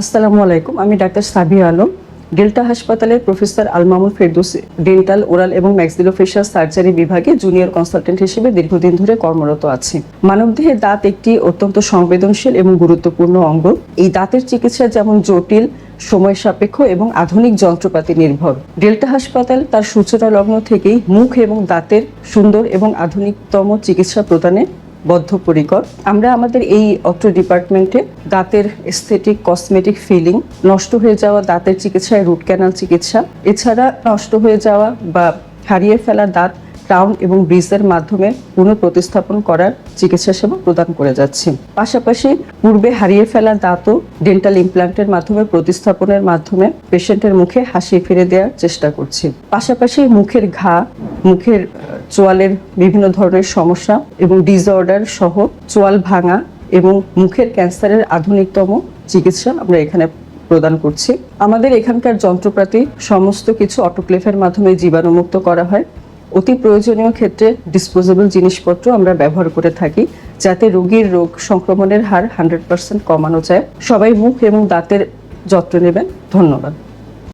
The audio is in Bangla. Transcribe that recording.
আসসালামু আলাইকুম, আমি ডাক্তার সাবিয়া আলম, ডেল্টা হাসপাতালের professor Almamul Ferdous, dental, oral এবং ম্যাক্সিলোফেশিয়াল সার্জারি বিভাগে জুনিয়র কনসালটেন্ট হিসেবে দীর্ঘদিন ধরে কর্মরত আছি। মানবদেহে দাঁত একটি অত্যন্ত সংবেদনশীল এবং গুরুত্বপূর্ণ অঙ্গ। এই দাঁতের চিকিৎসা যেমন জটিল, সময় সাপেক্ষ এবং আধুনিক যন্ত্রপাতি নির্ভর। ডেল্টা হাসপাতাল তার সূচনা লগ্ন থেকেই মুখ এবং দাঁতের সুন্দর এবং আধুনিকতম চিকিৎসা প্রদানে বদ্ধপরিকর। আমরা আমাদের এই অত্র ডিপার্টমেন্টে দাঁতের এস্থেটিক কসমেটিক ফিলিং নষ্ট হয়ে যাওয়া দাঁতের চিকিৎসায় রুট ক্যানাল চিকিৎসা, এছাড়া নষ্ট হয়ে যাওয়া বা হারিয়ে ফেলা দাঁত ক্রাউন এবং ব্রিজের মাধ্যমে পুনঃপ্রতিস্থাপন করার চিকিৎসা সেবা প্রদান করে যাচ্ছে। পাশাপাশি পূর্বে হারিয়ে ফেলা দাঁতও ডেন্টাল ইমপ্ল্যান্টের মাধ্যমে, প্রতিস্থাপনের মাধ্যমে পেশেন্টের মুখে হাসি ফিরে দেওয়ার চেষ্টা করছি। পাশাপাশি মুখের ঘা, মুখের চোয়ালের বিভিন্ন ধরনের সমস্যা এবং ডিসঅর্ডার সহ চোয়াল ভাঙা এবং মুখের ক্যান্সারের আধুনিকতম চিকিৎসা আমরা এখানে প্রদান করছি। আমাদের এখানকার যন্ত্রপাতি সমস্ত কিছু অটোক্লেফের মাধ্যমে জীবাণুমুক্ত করা হয়। অতি প্রয়োজনীয় ক্ষেত্রে ডিসপোজেবল জিনিসপত্র আমরা ব্যবহার করে থাকি, যাতে রোগীর রোগ সংক্রমণের হার হান্ড্রেড পার্সেন্ট কমানো যায়। সবাই মুখ এবং দাঁতের যত্ন নেবেন। ধন্যবাদ।